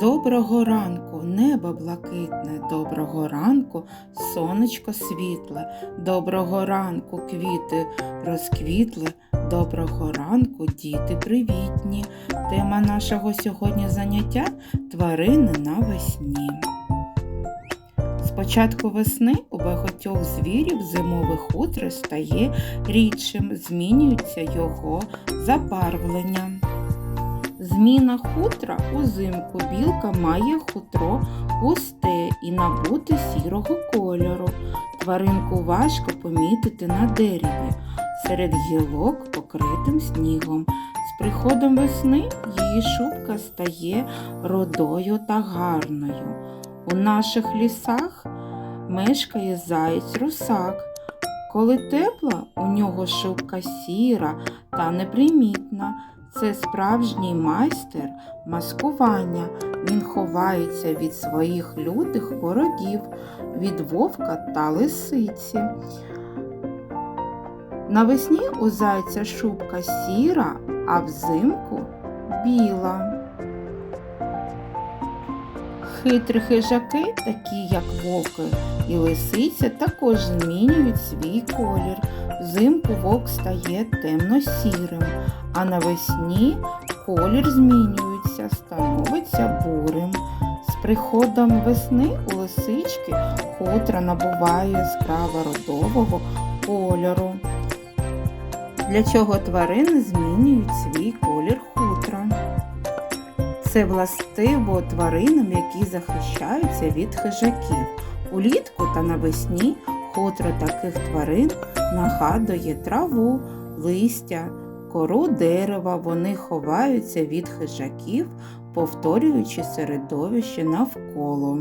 Доброго ранку, небо блакитне, доброго ранку, сонечко світле, доброго ранку, квіти розквітли, доброго ранку, діти привітні. Тема нашого сьогодні заняття тварини навесні. З початку весни у багатьох звірів зимове хутро стає рідшим, змінюється його забарвлення. Зміна хутра узимку білка має хутро густе і набуте сірого кольору. Тваринку важко помітити на дереві, серед гілок покритим снігом. З приходом весни її шубка стає родою та гарною. У наших лісах мешкає заєць русак. Коли тепла, у нього шубка сіра та непримітна. Це справжній майстер маскування. Він ховається від своїх лютих ворогів, від вовка та лисиці. Навесні у зайця шубка сіра, а взимку біла. Хитрі хижаки, такі як вовки і лисиця, також змінюють свій колір. Взимку вовк стає темно-сірим, а навесні колір змінюється, становиться бурим. З приходом весни у лисички хутра набуває яскраво родового кольору. Для чого тварини змінюють свій колір? Це властиво тваринам, які захищаються від хижаків. Улітку та навесні хутро таких тварин нагадує траву, листя, кору дерева. Вони ховаються від хижаків, повторюючи середовище навколо.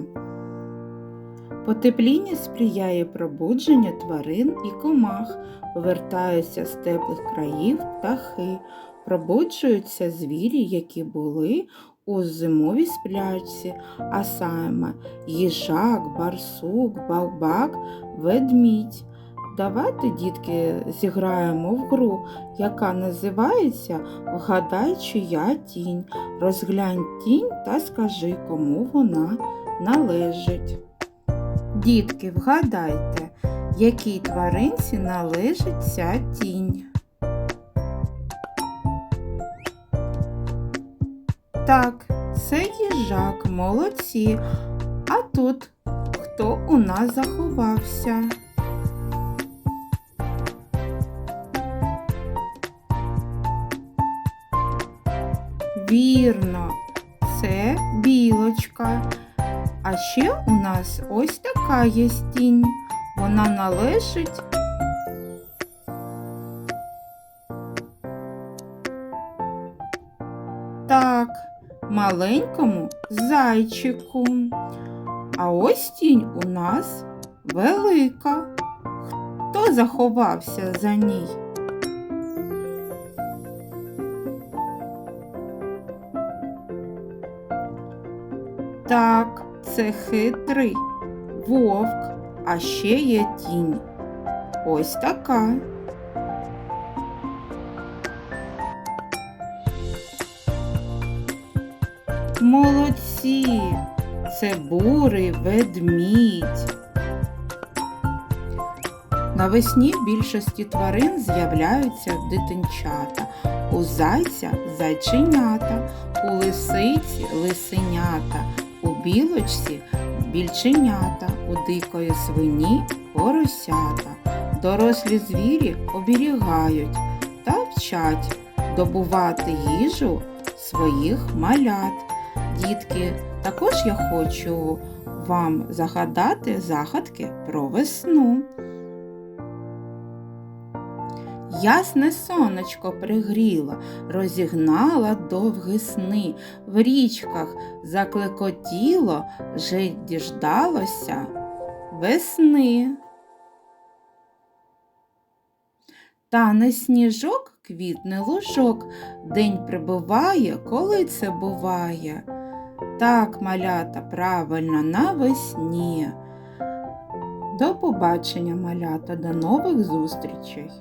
Потепління сприяє пробудженню тварин і комах, повертаються з теплих країв птахи, пробуджуються звірі, які були у зимовій сплячці, а саме їжак, барсук, бабак, ведмідь. Давайте, дітки, зіграємо в гру, яка називається Вгадай, чия тінь. Розглянь тінь та скажи, кому вона належить. Дітки, вгадайте, якій тваринці належить ця тінь. Так, це їжак, молодці. А тут хто у нас заховався? Вірно, це білочка. А ще у нас ось така є тінь. Вона належить так, маленькому зайчику. А ось тінь у нас велика. Хто заховався за ній? Так, це хитрий вовк, а ще є тінь. Ось така. Молодці, це бурий ведмідь. Навесні більшості тварин з'являються дитинчата, у зайця зайченята, у лисиці лисенята, у білочці більченята, у дикої свині поросята. Дорослі звірі оберігають та вчать добувати їжу своїх малят. Дітки, також я хочу вам загадати загадки про весну. Ясне сонечко пригріло, розігнала довгі сни, в річках заклекотіло, вже діждалося весни. Тане сніжок, квітне лужок, день прибуває, коли це буває. Так, малята, правильно, навесні. До побачення, малята, до нових зустрічей!